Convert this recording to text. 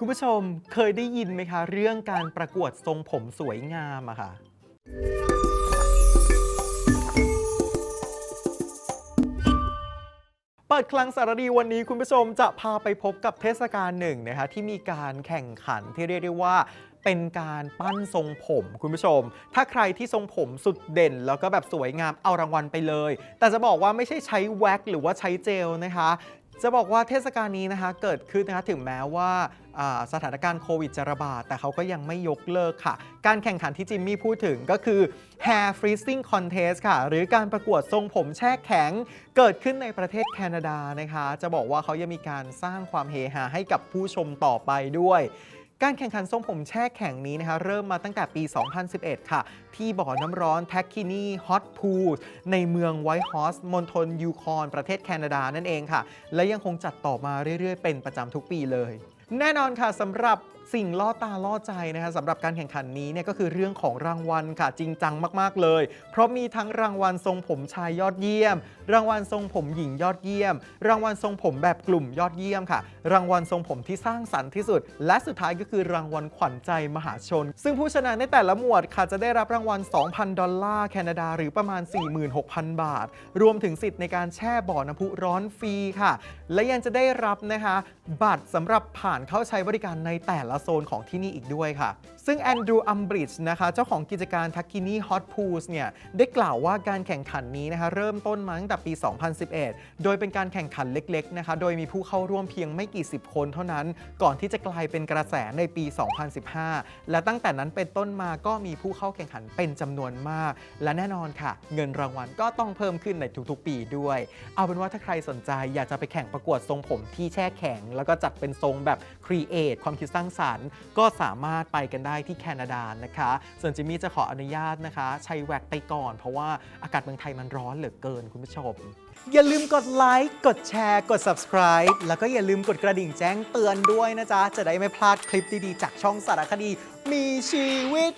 คุณผู้ชมเคยได้ยินไหมคะ เรื่องการประกวดทรงผมสวยงามอะค่ะ เปิดคลังสารดีวันนี้คุณผู้ชมจะพาไปพบกับเทศกาลหนึ่งนะคะที่มีการแข่งขันที่เรียกได้ว่าเป็นการปั้นทรงผมคุณผู้ชม ถ้าใครที่ทรงผมสุดเด่น แล้วก็แบบสวยงามเอารางวัลไปเลย แต่จะบอกว่าไม่ใช่ใช้แว็กหรือว่าใช้เจลนะคะ จะบอกว่าเทศกาลนี้นะคะเกิดขึ้นนะคะถึงแม้ว่าอ่าสถานการณ์โควิดจะระบาด แต่เขาก็ยังไม่ยกเลิกค่ะ การแข่งขันที่จิมมี่พูดถึงก็คือ Hair Freezing Contest ค่ะ หรือการประกวดทรงผมแช่แข็ง เกิดขึ้นในประเทศแคนาดานะคะ จะบอกว่าเขายังมีการสร้างความเฮฮาให้กับผู้ชมต่อไปด้วย การแข่งขันทรงผมแช่แข็งนี้นะคะเริ่มมาตั้งแต่ปี 2011 ค่ะ ที่บ่อน้ำร้อนแท็กคินีฮอตพูลในเมืองไวท์ฮอสมณฑลยูคอนประเทศแคนาดานั่นเองค่ะ และยังคงจัดต่อมาเรื่อยๆ เป็นประจำทุกปีเลย แน่นอนค่ะสำหรับ สิ่งล่อตาล่อใจนะคะสำหรับการแข่งขันนี้เนี่ยก็คือเรื่องของรางวัลค่ะจริงจังมาก ๆ เลย เพราะมีทั้งรางวัลทรงผมชายยอดเยี่ยม รางวัลทรงผมหญิงยอดเยี่ยม รางวัลทรงผมแบบกลุ่มยอดเยี่ยมค่ะ รางวัลทรงผมที่สร้างสรรค์ที่สุด และสุดท้ายก็คือรางวัลขวัญใจมหาชน ซึ่งผู้ชนะในแต่ละหมวดค่ะจะได้รับรางวัล 2,000 ดอลลาร์แคนาดา หรือประมาณ 46,000 บาท รวมถึงสิทธิ์ในการแช่บ่อน้ำพุร้อนฟรีค่ะ และยังจะได้รับนะคะ บัตรสำหรับผ่านเข้าใช้บริการในแต่ละโซนของที่นี่อีกด้วยค่ะ ซึ่งแอนดรูอัมบริดจ์นะคะ เจ้าของกิจการทักกินี่ฮอตพูลส์เนี่ย ได้กล่าวว่าการแข่งขันนี้นะคะ เริ่มต้นมาตั้งแต่ปี 2011 โดยเป็นการแข่งขันเล็กๆนะคะ โดยมีผู้เข้าร่วมเพียงไม่กี่สิบคนเท่านั้น ก่อนที่จะกลายเป็นกระแสในปี 2015 และตั้งแต่นั้นเป็นต้นมาก็มีผู้เข้าแข่งขันเป็นจำนวนมาก และแน่นอนค่ะ เงินรางวัลก็ต้องเพิ่มขึ้นในทุกๆ ปีด้วย เอาเป็นว่าถ้าใครสนใจอยากจะไปแข่งประกวดทรงผมที่แช่แข็ง แล้วก็จัดเป็นทรงแบบครีเอทความคิดสร้างสรรค์ก็สามารถไปกันได้ที่แคนาดานะคะ ส่วนจิมมี่จะขออนุญาตนะคะ ใช้แว็กไปก่อน เพราะว่าอากาศเมืองไทยมันร้อนเหลือเกินคุณผู้ชม อย่าลืมกดไลค์กดแชร์กด subscribe แล้วก็อย่าลืมกดกระดิ่งแจ้งเตือนด้วยนะจ๊ะ จะได้ไม่พลาดคลิปดีๆ จากช่องสารคดี มีชีวิต